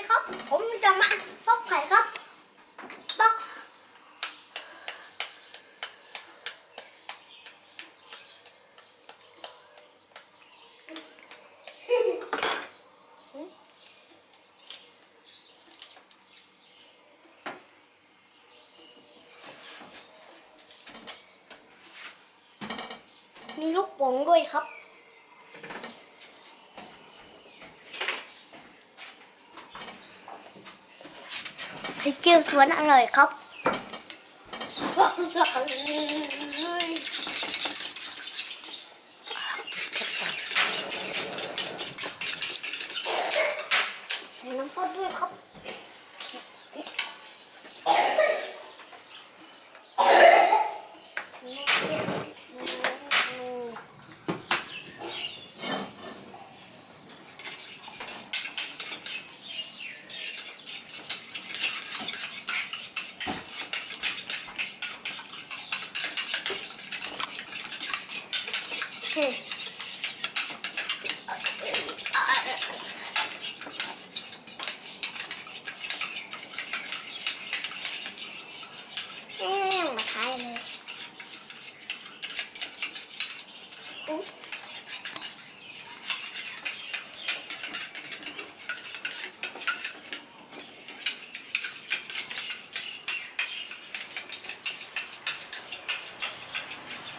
ดีครับ ผมจะมาฟอกไข่ครับฟอกมีลูกโป่งด้วยครับ พริกเจียวสวนอร่อยครับใส่น้ำฟอสด้วยครับ มาทายเลยอุ๊ย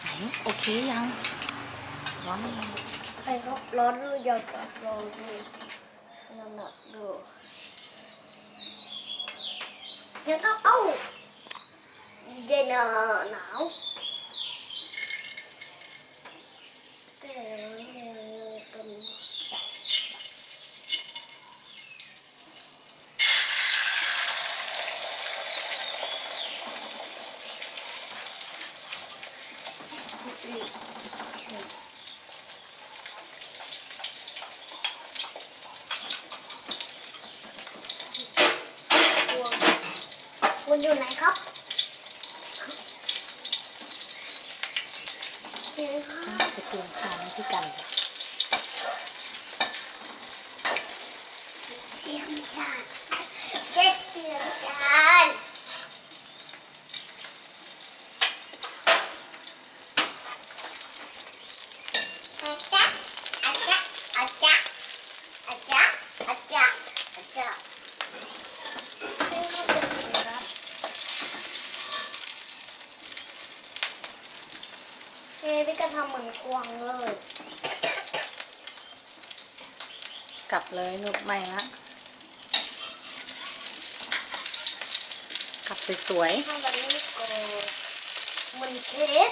ไหนโอเคยัง ร้อนหรือยังใครครับร้อนหรือยังครับลองดูน้ำหนักดูเดี๋ยวต้องเอ้าเย็นอะหนาวแต่เป็น คุณอยู่ไหนครับเดี๋ยวครับจะเตรียมข้าวให้พี่กันเตรียมจานเด็ดเตรียมจานอาจ๊ะอาจ๊ะอาจ๊ะอาจ๊ะอาจ๊ะอาจ๊ะให้เขาเป็นสีรับเฮ้ยพี่ก็ทำ เหมือนควงเลย กลับเลยนุบไม่ละกลับสวยทำแบบนี้ก่อนเหมือนเค้ก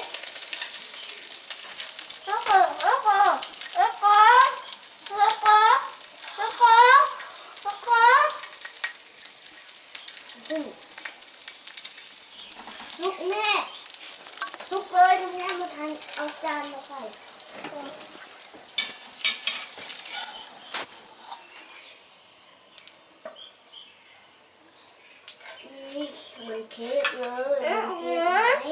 แล้วก็แล้วก็แล้วก็แล้วก็แล้วก็แล้วก็อืมลูกแม่ลูกเลยลูกแม่มาทานเอาจานมาใส่นี่เห มือนเค้กเลยเหมือนเค้กไหม